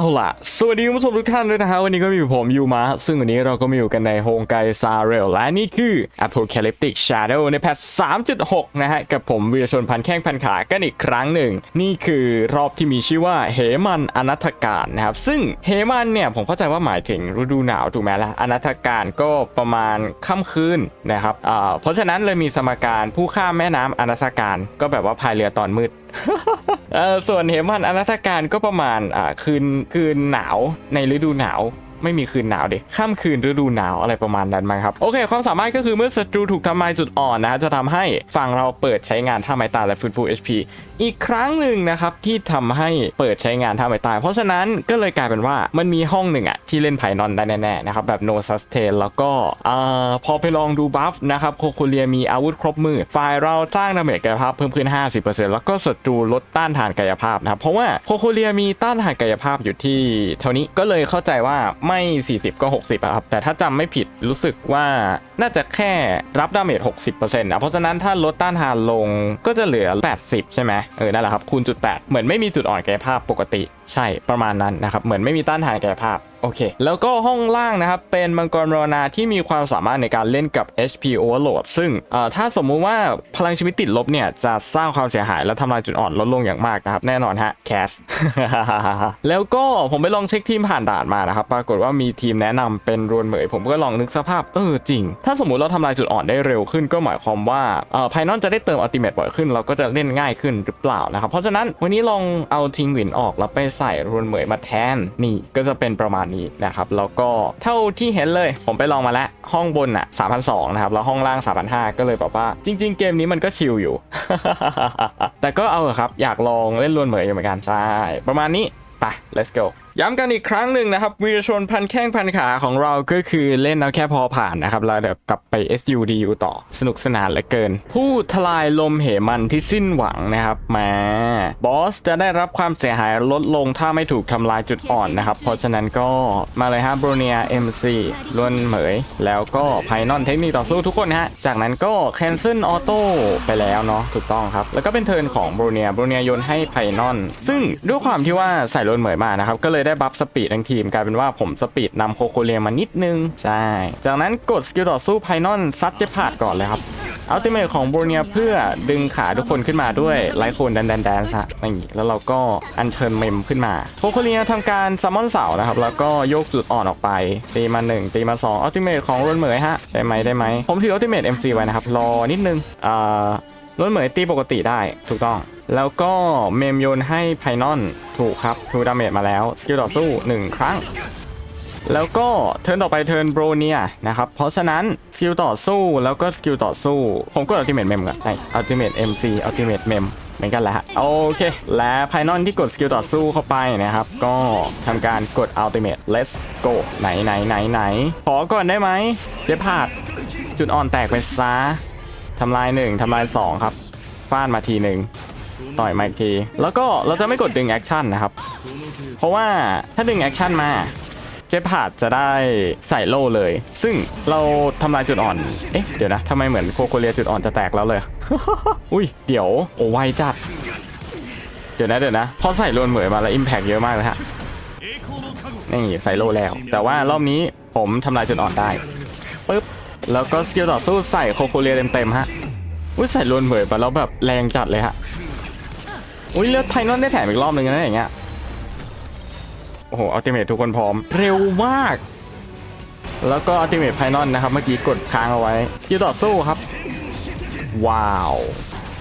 เอาล่ะ สวัสดีคุณผู้ชมทุกท่านด้วยนะฮะวันนี้ก็มีผมยูมาซึ่งวันนี้เราก็มาอยู่กันในโฮงไกซาเรลและนี่คือ Apocalyptic Shadow ในแพท 3.6 นะฮะ กับผมวีรชนพันแข้งพันขากันอีกครั้งหนึ่ง นี่คือรอบที่มีชื่อว่าเหมันอนัตการนะครับ ซึ่งเหมันเนี่ย ผมเข้าใจว่าหมายถึงฤดูหนาวถูกไหมล่ะอนัตการก็ประมาณค่ำคืนนะครับอ่าเพราะฉะนั้นเลยมีสมการผู้ข้ามแม่น้ำอนัตการก็แบบว่าพายเรือตอนมืด ส่วนเหมันอนัตการก็ประมาณอ่าคืนคืนหนาวในฤดูหนาว ไม่มีคืนหนาวดิค่ำคืนฤดูหนาวอะไรประมาณนั้นมั้งครับ โอเค ความสามารถก็คือเมื่อศัตรูถูกทำลายจุดอ่อนนะฮะจะทำให้ฝั่งเราเปิดใช้งานท่าไม้ตายและฟื้นฟู HP อีกครั้งหนึ่งนะครับที่ทำให้เปิดใช้งานท่าไม้ตาย เพราะฉะนั้นก็เลยกลายเป็นว่ามันมีห้องหนึ่งอะที่เล่นไพ่นอนได้แน่ๆนะครับแบบ no sustain แล้วก็อ่าพอไปลองดูบัฟนะครับโคโคเลียมีอาวุธครบมือฝ่ายเราสร้างดาเมจกายภาพเพิ่มขึ้น 50%แล้วก็ศัตรูลดต้านทานกายภาพนะครับเพราะว่าโคโคเลียมีต้านทานกายภาพอยู่ที่เท่านี้ก็เลยเข้าใจว่าไม่ 40 ก็ 60อะครับ แต่ถ้าจำไม่ผิดรู้สึกว่าน่าจะแค่รับดาเมจ 60%นะเพราะฉะนั้นถ้าลดต้านทานลงก็จะเหลือ 80 ใช่ไหมเออนั่นแหละครับคูณจุด8เหมือนไม่มีจุดอ่อนกายภาพปกติ ใช่ประมาณนั้นนะครับเหมือนไม่มีต้านทานกายภาพ โอเค แล้วก็ห้องล่างนะครับเป็นมังกรมรณาที่มีความสามารถในการเล่นกับ HP Overload ซึ่งถ้าสมมุติว่าพลังชีวิตติดลบเนี่ยจะสร้างความเสียหายและทำลายจุดอ่อนลดลงอย่างมากนะครับ แน่นอนฮะแคสแล้วก็ผมไปลองเช็คทีมผ่านด่านมานะครับ ปรากฏว่ามีทีมแนะนำเป็นรวนเหมย ผมก็ลองนึกสภาพเออจริง ถ้าสมมุติเราทำลายจุดอ่อนได้เร็วขึ้นก็หมายความว่าเอ่อไพนอนจะได้เติมอัลติเมทบ่อยขึ้น เราก็จะเล่นง่ายขึ้นหรือเปล่านะครับ เพราะฉะนั้นวันนี้ลองเอาทิงหวินออกแล้วไปใส่รวนเหมยมาแทนนี่ก็จะเป็นประมาณนี้นะครับแล้วก็เท่าที่เห็นเลย ผมไปลองมาแล้วห้องบนอะ3,200นะครับแล้วห้องล่าง3,500ก็เลยแบบว่าจริง ๆ เกมนี้มันก็ชิลอยู่ แต่ก็เอาครับอยากลองเล่นลวนเหมยอยู่เหมือนกันใช่ ประมาณนี้ไป let's go ย้ำกันอีกครั้งหนึ่งนะครับวีรชนพันแข้งพันขาของเราก็คือเล่นเอาแค่พอผ่านนะครับแล้วเดี๋ยวกลับไป SUDU ต่อสนุกสนานเหลือเกิน ผู้ทลายลมเหมันที่สิ้นหวังนะครับแหมบอสจะได้รับความเสียหายลดลงถ้าไม่ถูกทำลายจุดอ่อนนะครับ เพราะฉะนั้นก็มาเลยฮะบรูเนีย MC ล้วนเหมย แล้วก็ไพนอนเทคนิคต่อสู้ทุกคนฮะจากนั้นก็ Cancel Auto ไปแล้วเนาะถูกต้องครับ แล้วก็เป็นเทิร์นของบรูเนียบรูเนียโยนให้ไพนอน ซึ่งด้วยความที่ว่าใส่ล้วนเหมยมานะครับก็เลยได้ได้บัฟสปีดทั้งทีมกลายเป็นว่าผมสปีดนำโคโคเลียมานิดนึง ใช่ จากนั้นกดสกิลต่อสู้ไพนอนซัดเจพาดก่อนเลยครับอัลติเมทของโบเนียเพื่อดึงขาทุกคนขึ้นมาด้วยไลโคนแดนแดนแดนฮะนี่แล้วเราก็อัญเชิญเมมขึ้นมาโคโคเลียทำการซัมมอนเสานะครับ แล้วก็โยกจุดอ่อนออกไป ตีมา 1 ตีมา 2อัลติเมทของรวนเหมยฮะได้ไหมได้ไหม ผมถืออัลติเมท MC ไว้นะครับ รอนิดนึงอ่ารวนเหมยตีปกติได้ถูกต้อง แล้วก็เมมโยนให้ไพนอนถูกครับทูดาเมจมาแล้ว สกิลต่อสู้ 1 ครั้ง แล้วก็เทิร์นต่อไปเทิร์นโบรเนียนะครับ เพราะฉะนั้นสกิลต่อสู้แล้วก็สกิลต่อสู้ ผมกดอัลติเมทเมมก่อนใช่อัลติเมท MC อัลติเมทเมมเหมือนกันแหละฮะโอเค และไพนอนที่กดสกิลต่อสู้เข้าไปนะครับ ก็ทำการกดอัลติเมท let's go ไหนไหนไหนไหนขอก่อนได้ไหมเจ๊พาดจุดอ่อนแตกไปซะทำลายหนึ่งทำลายสองครับฟาดมาทีหนึ่ง ต่อยมาอีกที แล้วก็เราจะไม่กดดึงแอคชั่นนะครับ เพราะว่าถ้าดึงแอคชั่นมาเจพาดจะได้ใส่โล่เลย ซึ่งเราทำลายจุดอ่อน เอ๊ะ เดี๋ยวนะทำไมเหมือนโคโคเลียจุดอ่อนจะแตกแล้วเลย อุ้ย เดี๋ยว โอ้ไวจัด เดี๋ยวนะเดี๋ยวนะ พอใส่โลนเหมยมาแล้วอิมแพกเยอะมากเลยฮะ นี่ใส่โล่แล้ว แต่ว่ารอบนี้ผมทำลายจุดอ่อนได้ปึ๊บ แล้วก็สกิลต่อสู้ใส่โคโคเลียเต็มๆฮะ อุ้ยใส่โลนเหมยไปแล้วแบบแรงจัดเลยฮะ อุ้ยเลือดไพนอนได้แถมอีกรอบหนึ่งนะอย่างเงี้ย โอ้โหอัลติเมททุกคนพร้อม เร็วมาก แล้วก็อัลติเมทไพนอนนะครับเมื่อกี้กดค้างเอาไว้สกิลต่อสู้ครับ ว้าว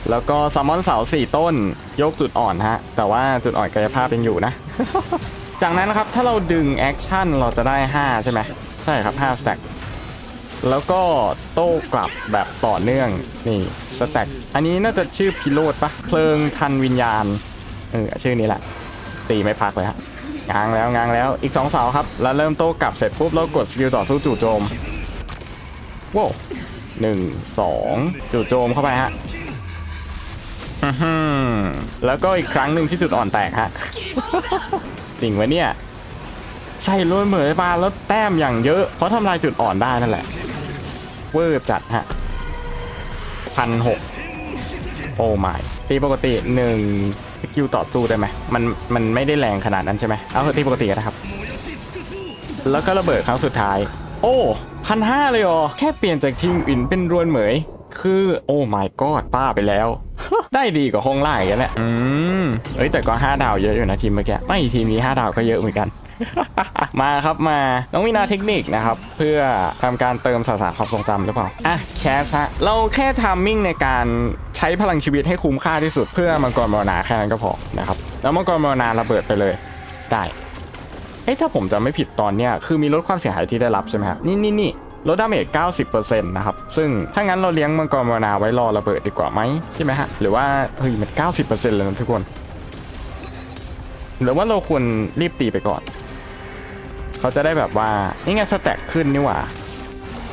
แล้วก็ซัมมอนเสาสี่ต้น ยกจุดอ่อนฮะ แต่ว่าจุดอ่อนกายภาพยังอยู่นะ จากนั้นนะครับถ้าเราดึงแอคชั่นเราจะได้ 5 ใช่ไหมใช่ครับ5สแต็ก แล้วก็โต้กลับแบบต่อเนื่องนี่สแต็กอันนี้น่าจะชื่อพิโรดปะเพลิงทันวิญญาณเออชื่อนี้แหละตีไม่พักเลยฮะง้างแล้วง้างแล้วอีกสองเสาครับ แล้วเริ่มโต้กลับเสร็จปุ๊บแล้วกดสกิลต่อสู้จู่โจมว้าวหนึ่งสองจู่โจมเข้าไปฮะแล้วก็อีกครั้งหนึ่งที่จุดอ่อนแตกฮะจริงวะเนี่ยใส่ลวนเหมยมาแล้วแต้มอย่างเยอะ เพราะทำลายจุดอ่อนได้นั่นแหละ เวอร์จัดฮะพันหกโอ้ไม่ตีปกติหนึ่งสกิลต่อสู้ได้ไหมมันมันไม่ได้แรงขนาดนั้นใช่ไหมเอาเถอะที่ปกติก็นะครับ แล้วก็ระเบิดครั้งสุดท้าย โอ้พันห้าเลยเหรอแค่เปลี่ยนจากทีมอื่นเป็นรวนเหมย คือโอ้ my god ป้าไปแล้ว ได้ดีกว่าห้องล่างอย่างนี้แหละอืมเอ้ยแต่ก็5ดาวเยอะอยู่นะทีมเมื่อกี้ไม่ทีมนี้5ดาวก็เยอะเหมือนกัน มาครับมาน้องวินาเทคนิคนะครับ เพื่อทำการเติมสสารความทรงจำหรือเปล่าอะแคสฮะเราแค่ทามมิ่งในการใช้พลังชีวิตให้คุ้มค่าที่สุดเพื่อมังกรมรณาแค่นั้นก็พอนะครับแล้วมังกรมรณาระเบิดไปเลยได้เอ้ยถ้าผมจำไม่ผิดตอนเนี้ยคือมีลดความเสียหายที่ได้รับใช่ไหมครับนี่นี่นี่ลดดาเมจ90%นะครับ ซึ่งถ้างั้นเราเลี้ยงมังกรมรณาไว้รอระเบิดดีกว่าไหมใช่ไหมฮะ หรือว่า เฮ้ย มัน 90%เลยนะทุกคน หรือว่าเราควรรีบตีไปก่อน เขาจะได้แบบว่า นี่ไงสแต็กขึ้นนี่หว่า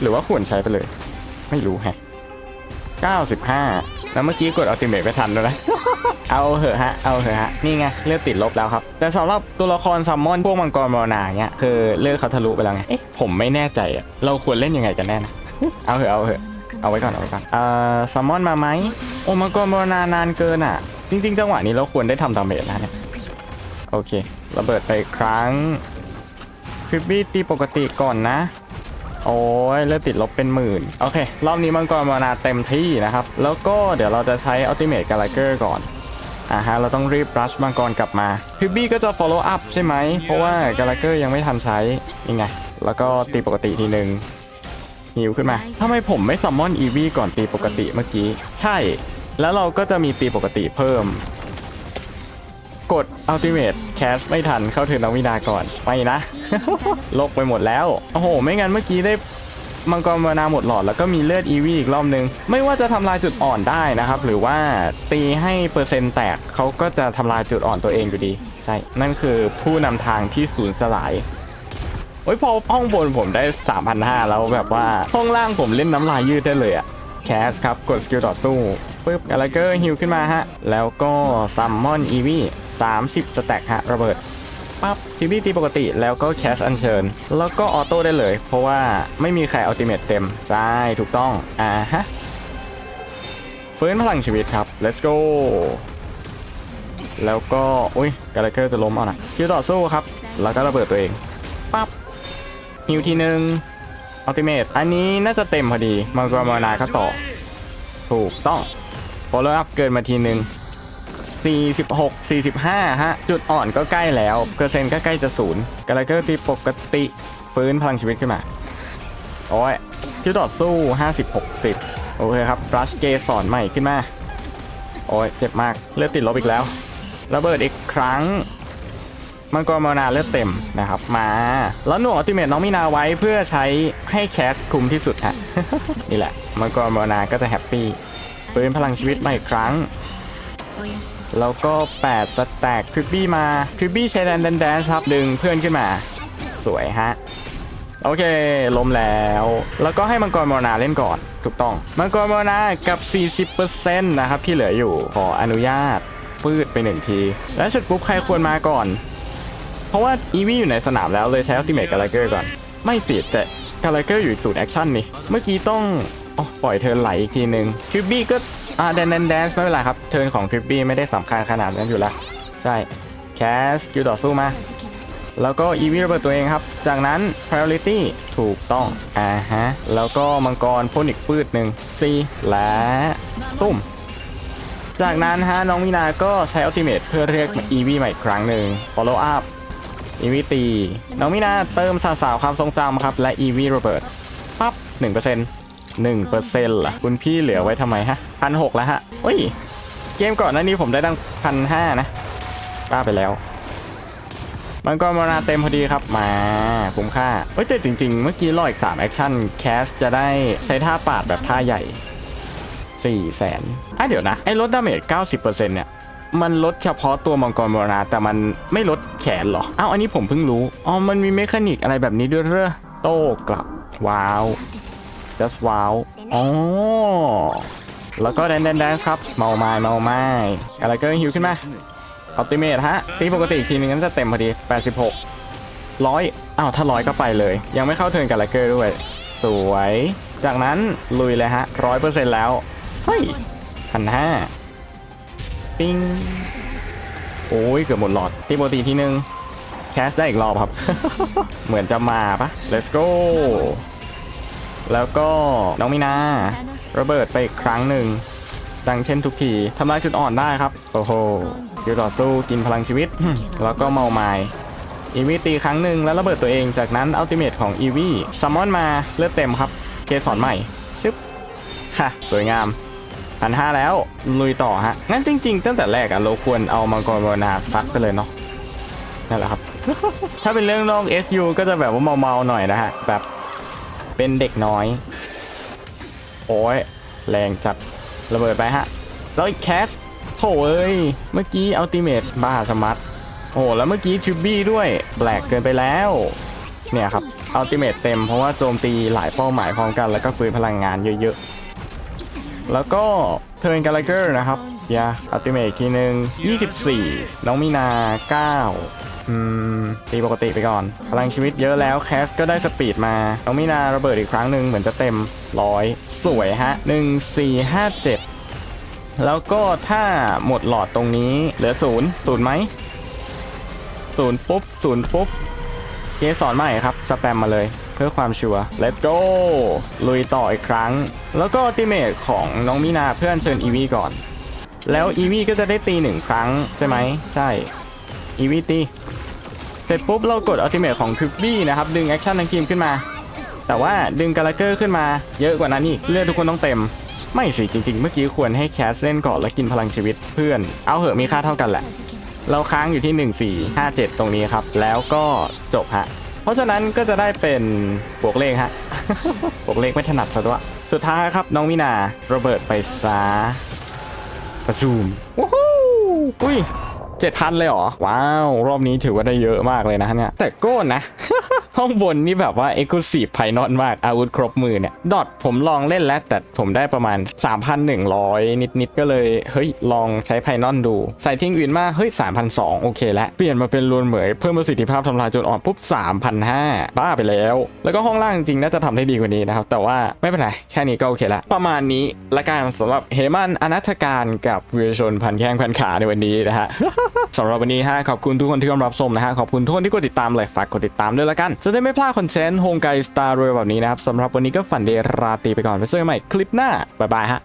หรือว่าควรใช้ไปเลย ไม่รู้แฮะ95 แล้วเมื่อกี้กดอัลติเมทไม่ทันด้วยนะ เอาเหอะฮะ เอาเหอะฮะ นี่ไงเลือดติดลบแล้วครับ แต่สำหรับตัวละครซัมมอนพวกมังกรมรณาเนี้ยคือเลือดเขาทะลุไปแล้วไง เอ๊ะผมไม่แน่ใจอะเราควรเล่นยังไงกันแน่นะ เอาเหอะเอาเหอะ เอาไว้ก่อนเอาไว้ก่อน เอ่อซัมมอนมาไหมโอ้มังกรมรณานานเกินอะ จริง ๆ จังหวะนี้เราควรได้ทำดาเมจแล้วเนี่ย โอเค ระเบิดไปครั้ง ฟริบบี้ตีปกติก่อนนะ โอ้ยเลือดติดลบเป็นหมื่น โอเค รอบนี้มังกรมานาเต็มที่นะครับ แล้วก็เดี๋ยวเราจะใช้อัลติเม e กา l าเกอร์ก่อนอ่าฮะเราต้องรีบรัชมังกรกลับมาพิบบี้ก็จะ follow up ใช่ไหม เพราะว่ากา l าเกอร์ยังไม่ทันใช้ยังไง แล้วก็ตีปกติทีหนึ่งหิวขึ้นมาทำไมผมไม่ซัมมอนอีวีก่อนตีปกติเมื่อกี้ ใช่ แล้วเราก็จะมีตีปกติเพิ่ม กดอัลติเมต Ultimate Cast ไม่ทันเข้าถึงน้องวินาก่อนไม่นะลกไปหมดแล้วโอ้โห ไม่งั้นเมื่อกี้ได้มังกรมานาหมดหลอดแล้วก็มีเลือดอีวีอีกรอบนึง ไม่ว่าจะทำลายจุดอ่อนได้นะครับ หรือว่าตีให้เปอร์เซ็นต์แตกเขาก็จะทำลายจุดอ่อนตัวเองอยู่ดี ใช่ นั่นคือผู้นำทางที่สูญสลายโอ้ยพอห้องบนผมได้ 3,500 แล้วแบบว่าห้องล่างผมเล่นน้ำลายยืดได้เลยอะแคสครับ กดสกิลต่อสู้ ปึ๊บกาลเกอร์ฮิวขึ้นมาฮะ แล้วก็ซัมมอนอีวี30สแต็กฮะ ระเบิดปั๊บทีวีตีปกติแล้วก็แคสอัญเชิญ แล้วก็ออโต้ได้เลย เพราะว่าไม่มีใครอัลติเมตเต็ม ใช่ ถูกต้อง อ่าฮะฟื้นพลังชีวิตครับ let's go แล้วก็ อุ้ยกาลเกอร์จะล้มเอานะคิวต่อสู้ครับ แล้วก็ระเบิดตัวเองปั๊บฮิวทีหนึ่งอัลติเมทอันนี้น่าจะเต็มพอดีมังกรมานาก็ต่อ ถูกต้อง follow up เกินมาทีหนึ่ง46 45 ฮะ จุดอ่อนก็ใกล้แล้ว เปอร์เซ็นต์ก็ใกล้จะศูนย์กาลเกอร์ตีปกติฟื้นพลังชีวิตขึ้นมา โอ้ยคิวต่อสู้ 50 60 โอเคครับบรัชเกสอนใหม่ขึ้นมา โอ้ยเจ็บมาก เลือดติดลบอีกแล้ว ระเบิดอีกครั้ง มังกรมานาเลือดเต็มนะครับ มา แล้วหน่วงอัลติเมทน้องมีนาไว้เพื่อใช้ให้แคสคุ้มที่สุดฮะ นี่แหละ มังกรมานาก็จะแฮปปี้ ปืนพลังชีวิตมาอีกครั้ง แล้วก็ 8 สแต็กทริปบี้มาทริปบี้ใช้แดนแดนแดนครับดึงเพื่อนขึ้นมา สวยฮะ โอเคล้มแล้ว แล้วก็ให้มังกรมรณาเล่นก่อน ถูกต้อง มังกรมรณากับ 40%นะครับที่เหลืออยู่ขออนุญาตฟืดไปหนึ่งที แล้วเสร็จปุ๊บใครควรมาก่อน เพราะว่าอีวีอยู่ในสนามแล้วเลยใช้อัลติเมทกาลเกอร์ก่อน ไม่สิแต่กาลเกอร์อยู่ศูนย์แอคชั่นนี่ เมื่อกี้ต้อง อ๋อปล่อยเทิร์นไหลอีกทีหนึ่งทริปบี้ก็อ่าแดนแดนแดนไม่เป็นไรครับ เทิร์นของทริปบี้ไม่ได้สำคัญขนาดนั้นอยู่แล้ว ใช่ แคสคิวต่อสู้มา แล้วก็อีวีระเบิดตัวเองครับ จากนั้น priority ถูกต้อง อ่าฮะ แล้วก็มังกรพ่นอีกฟืดหนึ่ง C และตุ้ม จากนั้นฮะน้องมินาก็ใช้อัลติเมทเพื่อเรียกอีวีใหม่อีกครั้งหนึ่ง follow up อีวีตี น้องมินาเติมสาสาวความทรงจำครับ และอีวีระเบิดปั๊บ1% 1%ล่ะ คุณพี่เหลือไว้ทำไมฮะพันหกแล้วฮะเฮ้ย เกมก่อนหน้านี้ผมได้ตั้งพันห้านะบ้าไปแล้ว มันก็มานาเต็มพอดีครับมาคุ้มค่าเอ้ยแต่จริง ๆ เมื่อกี้รออีก3แอคชั่นแคสจะได้ใช้ท่าปาดแบบท่าใหญ่4แสนอะเดี๋ยวนะ ไอ้ลดดาเมจ90%เนี่ยมันลดเฉพาะตัวมังกรมรณาแต่มันไม่ลดแขนเหรออ้าวอันนี้ผมเพิ่งรู้ อ๋อ มันมีเมคานิกอะไรแบบนี้ด้วยเหรอ โต้กลับ ว้าว just ว้าวอ๋อ แล้วก็แดนแดนแดนครับ เมาไม้เมาไม้อะไรก็ฮิวขึ้นมาออติเมทฮะ ตีปกติอีกทีนึงนั้นจะเต็มพอดี 86ร้อยอ้าว ถ้าร้อยก็ไปเลย ยังไม่เข้าเทิร์นกับไลเกอร์ด้วย สวย จากนั้นลุยเลยฮะร้อยเปอร์เซ็นต์แล้ว เฮ้ยพันห้าปิ้ง โอ้ย เกือบหมดหลอด ตีโปรตีทีนึง แคสได้อีกรอบครับ เหมือนจะมาปะ let's go แล้วก็น้องมีนาระเบิดไปอีกครั้งหนึ่งดังเช่นทุกทีทำลายจุดอ่อนได้ครับ โอ้โหคิวต่อสู้กินพลังชีวิต แล้วก็เมาไมายอีวีตีครั้งหนึ่งแล้วระเบิดตัวเองจากนั้นอัลติเมทของอีวีซัมมอนมาเลือดเต็มครับ เคสอนใหม่ ชึบฮะสวยงามพันห้าแล้ว ลุยต่อฮะ งั้นจริง ๆ ตั้งแต่แรกอะเราควรเอามังกรวนาซัดไปเลยเนาะนั่นแหละครับ ถ้าเป็นเรื่องนอก SU ก็จะแบบว่าเมาๆหน่อยนะฮะแบบ เป็นเด็กน้อย โอ้ยแรงจัดระเบิดไปฮะ แล้วอีกแคสโถเอ้ย เมื่อกี้อัลติเมทบ้าสมัตโอ้แล้วเมื่อกี้ทริบบี้ด้วยแปลกเกินไปแล้ว เนี่ยครับอัลติเมทเต็มเพราะว่าโจมตีหลายเป้าหมายพร้อมกัน แล้วก็ฟื้นพลังงานเยอะๆ แล้วก็เทิร์นกาลเกอร์นะครับ ยาอัลติเมททีหนึ่ง24 น้องมีนา 9 อืม ตีปกติไปก่อน พลังชีวิตเยอะแล้วแคสก็ได้สปีดมา น้องมีนาระเบิดอีกครั้งหนึ่งเหมือนจะเต็มร้อยสวยฮะ 1 4 5 7 แล้วก็ถ้าหมดหลอดตรงนี้เหลือศูนย์ศูนย์ไหมศูนย์ปุ๊บศูนย์ปุ๊บเกสอนใหม่ครับ สแปมมาเลยเพื่อความชัวร์ let's go ลุยต่ออีกครั้ง แล้วก็ติเมทของน้องมินาเพื่อนเชิญอีวีก่อน แล้วอีวีก็จะได้ตีหนึ่งครั้งใช่ไหมใช่อีวีตี เสร็จปุ๊บเรากดอัลติเมทของทริปบี้นะครับ ดึงแอคชั่นทั้งทีมขึ้นมา แต่ว่าดึงกาลเกอร์ขึ้นมาเยอะกว่านั้นอีกเลือดทุกคนต้องเต็ม ไม่สิจริง ๆ เมื่อกี้ควรให้แคสเล่นก่อนแล้วกินพลังชีวิตเพื่อน เอาเหอะมีค่าเท่ากันแหละ เราค้างอยู่ที่ 1457 ตรงนี้ครับ แล้วก็จบฮะเพราะฉะนั้นก็จะได้เป็นบวกเลขฮะบวกเลขไม่ถนัดซะด้วยสุดท้ายครับน้องวินาระเบิดไปซา 자, 줌. 오호! 호이! 7พันเลยเหรอ ว้าว รอบนี้ถือว่าได้เยอะมากเลยนะเนี่ย แต่ก็นะ ห้องบนนี่แบบว่าเอกซ์คลูซีฟไพนอนมาก อาวุธครบมือเนี่ย ดอทผมลองเล่นแล้ว แต่ผมได้ประมาณ 3,100 นิดๆ ก็เลย เฮ้ย ลองใช้พายนอนดูใส่ทิ้งวินมา เฮ้ย 3,200 โอเคแล้วเปลี่ยนมาเป็นรวนเหมยเพิ่มประสิทธิภาพทำลายจดอ่อนปุ๊บ 3,500 บ้าไปแล้ว แล้วก็ห้องล่างจริงน่าจะทำได้ดีกว่านี้นะครับ แต่ว่าไม่เป็นไร แค่นี้ก็โอเคละ ประมาณนี้ละกันสำหรับเฮมันอนัตการกับวิวชนพันแข้งพันขาในวันนี้นะฮะสำหรับวันนี้ฮะขอบคุณทุกคนที่รับชมนะฮะขอบคุณทุกคนที่กดติดตามเลยฝากกดติดตามด้วยละกัน จะได้ไม่พลาดคอนเทนต์โฮงไกสตาร์รวยแบบนี้นะครับสำหรับวันนี้ก็ฝันเดราตีไปก่อนไปเจอกันใหม่คลิปหน้าบ๊ายบายฮะ